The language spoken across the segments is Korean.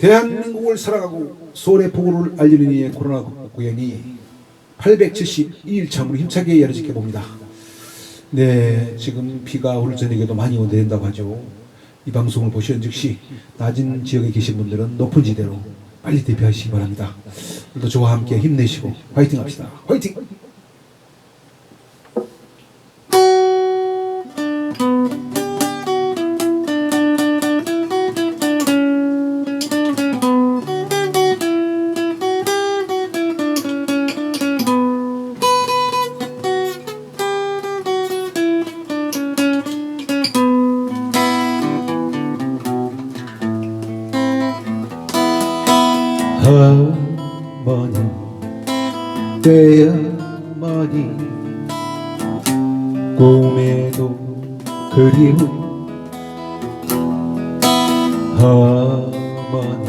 대한민국을 살아가고 소원의 보고를 알리는 이의 코로나 공연이 872일 참으로 힘차게 이어지게 봅니다. 네, 지금 비가 오늘 저녁에도 많이 내린다고 하죠. 이 방송을 보시는 즉시 낮은 지역에 계신 분들은 높은 지대로 빨리 대피하시기 바랍니다. 오늘도 저와 함께 힘내시고 화이팅 합시다. 화이팅! 어머니 때야머니 꿈에도 그리운 어머니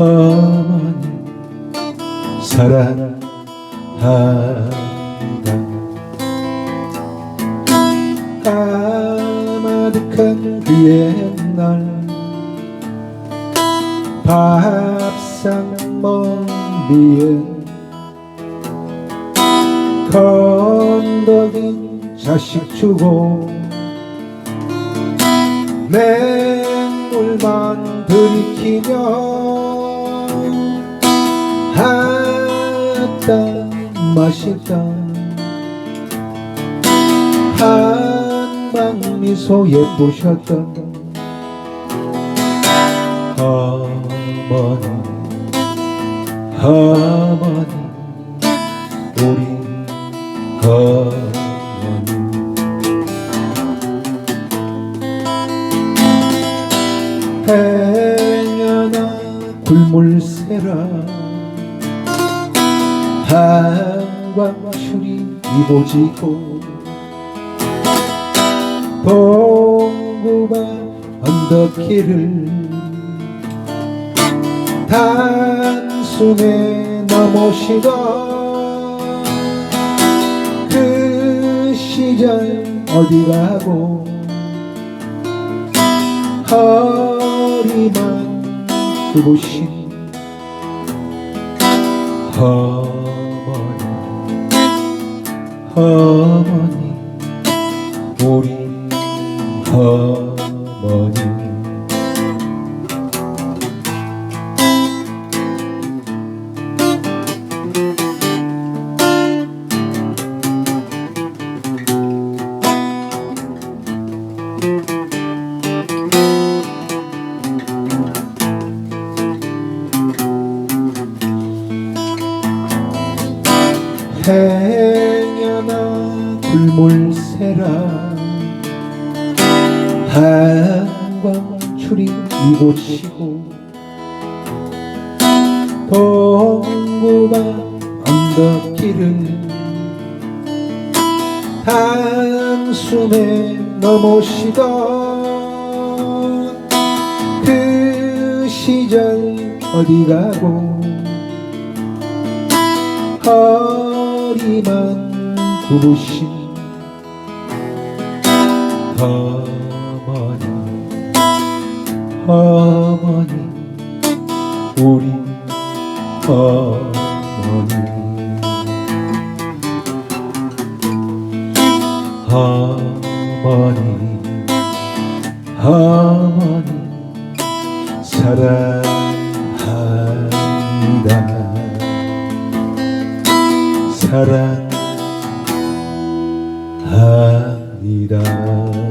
어머니 사랑한다. 까마득한 그 옛날 밥상 먼 뒤에 건더긴 자식 주고 맹물만 들이키며 아따 맛있다. 한방 미소 예쁘셨던 어머니 어머니 우리 어머니 행여나 굴물새라. 한광출이 이보지고. 봉구가 언덕길을 단숨에 넘어시던 그 시절 어디 가고? 허리만 굽으신 어머니 어머니 우리 어머니 행여나 불물새라. 한광출이 이곳이고 동구가 언덕길을 단숨에 넘어시던 그 시절 어디 가고 허리만 굽으신 어머니 어머니 우리 어머니 어머니 어머니 사랑 사랑합니다